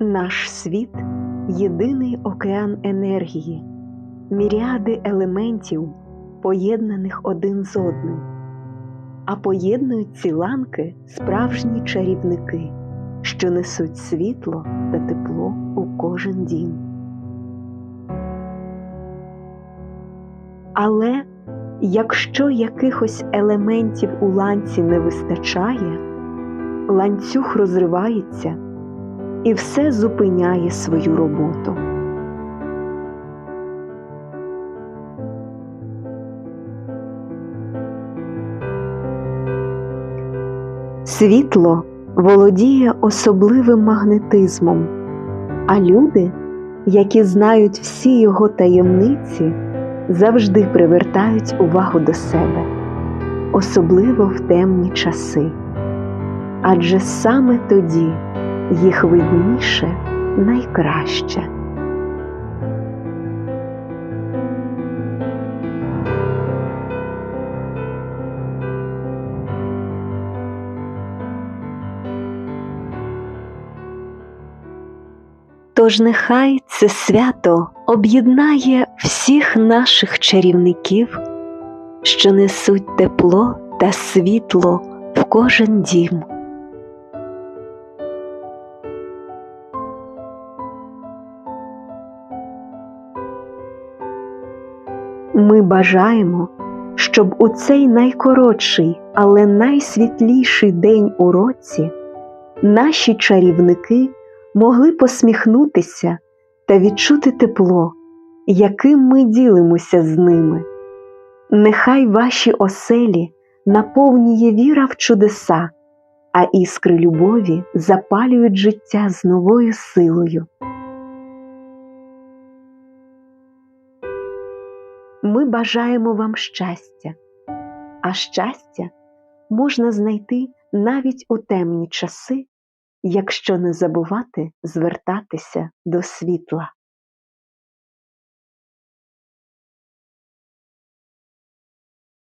Наш світ єдиний океан енергії, міріади елементів, поєднаних один з одним, а поєднують ці ланки справжні чарівники, що несуть світло та тепло у кожен дім. Але якщо якихось елементів у ланці не вистачає, ланцюг розривається і все зупиняє свою роботу. Світло володіє особливим магнетизмом, а люди, які знають всі його таємниці, завжди привертають увагу до себе, особливо в темні часи. Адже саме тоді їх видніше найкраще. Тож нехай це свято об'єднає всіх наших чарівників, що несуть тепло та світло в кожен дім. Ми бажаємо, щоб у цей найкоротший, але найсвітліший день у році наші чарівники могли посміхнутися та відчути тепло, яким ми ділимося з ними. Нехай ваші оселі наповнює віра в чудеса, а іскри любові запалюють життя з новою силою. Ми бажаємо вам щастя, а щастя можна знайти навіть у темні часи, якщо не забувати звертатися до світла.